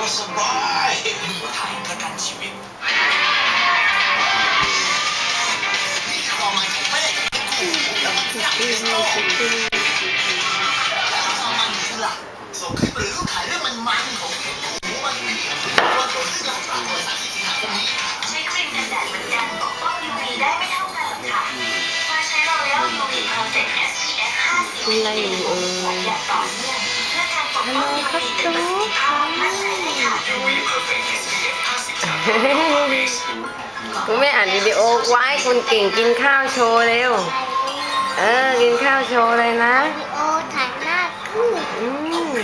ก็สบายไทยประกันชีวิตนี่คือความหมายของแม่กับแม่กูแล้วมันอยากเป็นโซ่แล้วความมันคือหลักส่งคลิปหรือรูปถ่ายเรื่องมันมันของเห็นหูมันมีวันเกิดขึ้นกับสามร้อยสามสิบสิงหาคมนี้ใช้ครีมกันแดดเหมือนกันปกป้อง UV ได้ไม่เท่ากันหรอกค่ะมาใช้ L'Oreal UV Protect SPF 50อะไรอยู่เอ่ยอย่างต่อ เนื่องเพื่อการปกป้อง UV เป็นประสิทธิภาพมั่นใจได้ค่ะ UV Perfect SPF 50จากคุณแม่อ่านวิดีโอไว้คุณเก่งกินข้าวโชว์เร็ว เออ กินข้าวโชว์เลยนะโอถ่ายหน้าคู่อืม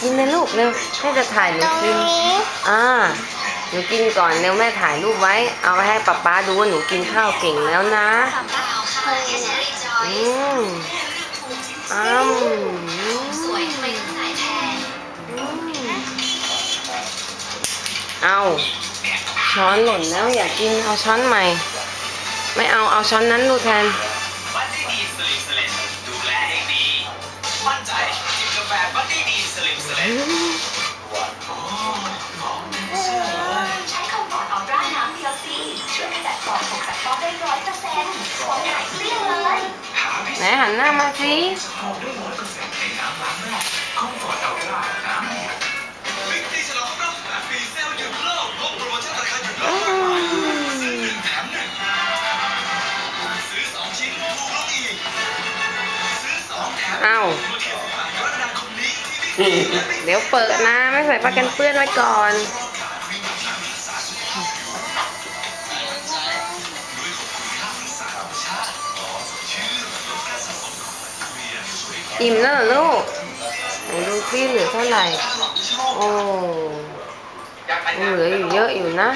กินเลยลูกเร็วแม่จะถ่ายหนูตรงกินนี้อ่า หนูกินก่อนเร็วแม่ถ่ายรูปไว้ เอาไปให้ป๊าป๊าดูว่าหนูกินข้าวเก่งแล้วนะ อืมอ้ามเอาช้อนหล่นแล้วอยากกินเอาช้อนใหม่ ไม่เอาเอาช้อนนั้นดูแทนบัดดี้ดีสลิมสเลนดูแลให้ดีมั่นใจจิบกาแฟบัดดี้ดีสลิมสเลนใช้คอมฟอร์ตออร่าน้ำ PLC ช่วยขจัดฟองตกจากฟอกได้ร้อยเปอร์เซ็นต์ฟองหายเกลี้ยงเลย ไหนหันหน้ามาสิบิ๊กซีฉลองครบรอบ8ปีเซลล์หยุดโลกพบโปรโมชั่นราคาหยุดโลอืกมซื้อหนึ่งแถมหนึ่งซื้อสองชิ้นถูกลดอีกซื้อสองแถมเอาโปรเทียบผ่านกรกฎาคมนี้ที่บิ๊กซีและบิ๊กซีเดี๋ยวเปิดนะ ไม่ใส่ผ้ากันเปื้อนไว้ก่อน อิ่มแล้วเหรอลูกไหนดูซิเหลือเท่าไหร่ โอ้เหลืออยู่เยอะอยู่นะ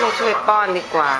ลูกช่วยป้อนดีกว่า